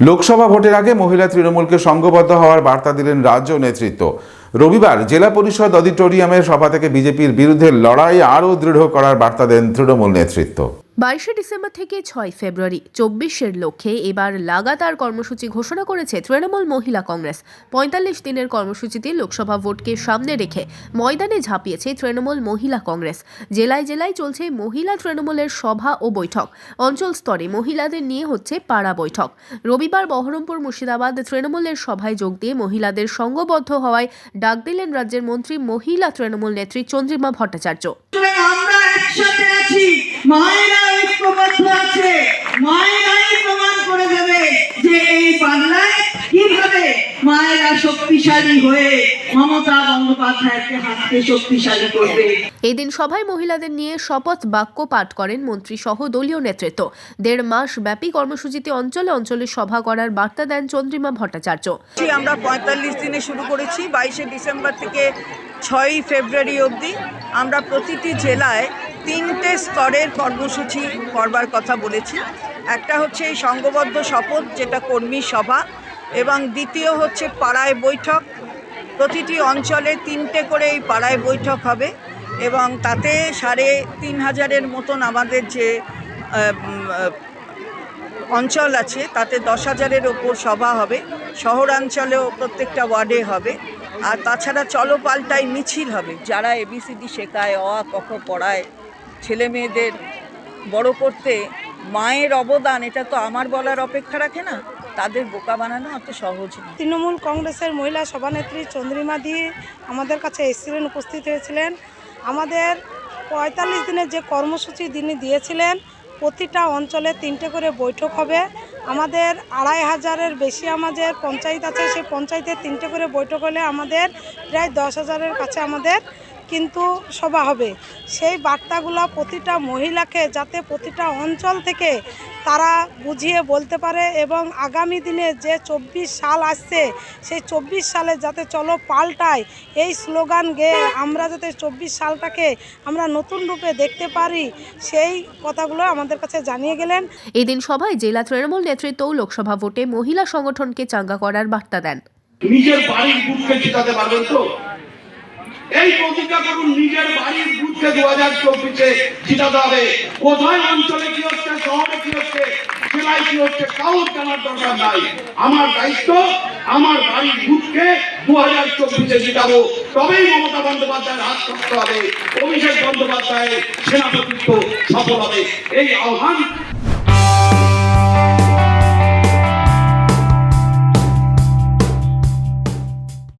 লোকসভা ভোটের আগে মহিলা তৃণমূলকে সংঘবদ্ধ হওয়ার বার্তা দিলেন রাজ্য নেতৃত্ব। রবিবার জেলা পরিষদ অডিটোরিয়ামের সভা থেকে বিজেপির বিরুদ্ধে লড়াই আরও দৃঢ় করার বার্তা দেন তৃণমূল নেতৃত্ব। বাইশে ডিসেম্বর থেকে ছয় ফেব্রুয়ারি। চব্বিশের লক্ষ্যে এবার লাগাতার কর্মসূচি ঘোষণা করেছে তৃণমূল মহিলা কংগ্রেস। পঁয়তাল্লিশ দিনের কর্মসূচিতে লোকসভা ভোটকে সামনে রেখে ময়দানে ঝাঁপিয়েছে তৃণমূল মহিলা কংগ্রেস। জেলায় জেলায় চলছে মহিলা তৃণমূলের সভা ও বৈঠক। অঞ্চল স্তরে মহিলাদের নিয়ে হচ্ছে পাড়া বৈঠক। রবিবার বহরমপুর মুর্শিদাবাদ তৃণমূলের সভায় যোগ দিয়ে মহিলাদের সংঘবদ্ধ হওয়ায় ডাক দিলেন রাজ্যের মন্ত্রী মহিলা তৃণমূল নেত্রী চন্দ্রিমা ভট্টাচার্য। আমরা একসাথে আছি। শক্তিশালী হয়ে মমতা বন্দ্যোপাধ্যায়কে হাতকে শক্তিশালী করবে। এদিন সভায় মহিলাদের নিয়ে শপথ বাক্য পাঠ করেন মন্ত্রী সহ দলীয় নেতৃত্ব। দেড় মাস ব্যাপী কর্মসূচিতে অঞ্চলে অঞ্চলে সভা করার বার্তা দেন চন্দ্রিমা ভট্টাচার্য। আমরা পঁয়তাল্লিশ দিনে শুরু করেছি বাইশে ডিসেম্বর থেকে ছয়ই ফেব্রুয়ারি অবধি। আমরা প্রতিটি জেলায় তিনটে স্তরের কর্মসূচি করবার কথা বলেছি। একটা হচ্ছে এই সংঘবদ্ধ শপথ যেটা কর্মী সভা। এবং দ্বিতীয় হচ্ছে পাড়ায় বৈঠক। প্রতিটি অঞ্চলে তিনটে করে এই পাড়ায় বৈঠক হবে এবং তাতে সাড়ে তিন হাজারের মতন আমাদের যে অঞ্চল আছে, তাতে দশ হাজারের ওপর সভা হবে। শহরাঞ্চলেও প্রত্যেকটা ওয়ার্ডে হবে। আর তাছাড়া চলো পাল্টাই মিছিল হবে। যারা এবিসিডি শেখায়, অ আ ক, খ পড়ায় ছেলে মেয়েদের বড় করতে মায়ের অবদান, এটা তো আমার বলার অপেক্ষা রাখে না। তাদের বোকা বানানো অত সহজ তৃণমূল কংগ্রেসের মহিলা সভানেত্রী চন্দ্রিমা দি আমাদের কাছে এসেছিলেন, উপস্থিত হয়েছিলেন। আমাদের পঁয়তাল্লিশ দিনের যে কর্মসূচি তিনি দিয়েছিলেন, প্রতিটা অঞ্চলে তিনটে করে বৈঠক হবে। আমাদের আড়াই হাজারের বেশি আমাদের পঞ্চায়েত আছে, সেই পঞ্চায়েতে তিনটে করে বৈঠক হলে আমাদের প্রায় দশ হাজারের কাছে আমাদের কিন্তু সভা হবে। সেই বার্তাগুলো প্রতিটা মহিলাকে যাতে প্রতিটা অঞ্চল থেকে তারা বুঝিয়ে বলতে পারে এবং আগামী দিনে যে চব্বিশ সাল আসছে সেই চব্বিশ সালে যাতে চলো পাল্টায়। এই স্লোগান গেয়ে আমরা যাতে চব্বিশ সালটাকে আমরা নতুন রূপে দেখতে পারি সেই কথাগুলো আমাদের কাছে জানিয়ে গেলেন। এই দিন সভায় জেলা তৃণমূল নেতৃত্বও লোকসভা ভোটে মহিলা সংগঠনকে চাঙ্গা করার বার্তা দেন। নিজের বাড়ির বুথকে জিতাতে পারবেন তো? এই প্রতিজ্ঞা করুন, নিজের বাড়ির বুথকে দু হাজার চব্বিশে জিতাতে হবে। কোথায় অঞ্চলে কি হচ্ছে, শহরে কি হচ্ছে, জেলায় কি হচ্ছে, কাউর জানার দরকার নাই। আমার দায়িত্ব, আমার বাড়ির বুথকে দু হাজার চব্বিশে জিতাবো। তবেই মমতা বন্দ্যোপাধ্যায়ের হাত থাকতে হবে, অভিষেক বন্দ্যোপাধ্যায়ের সেনাপতিত্ব সফল হবে। এই আহ্বান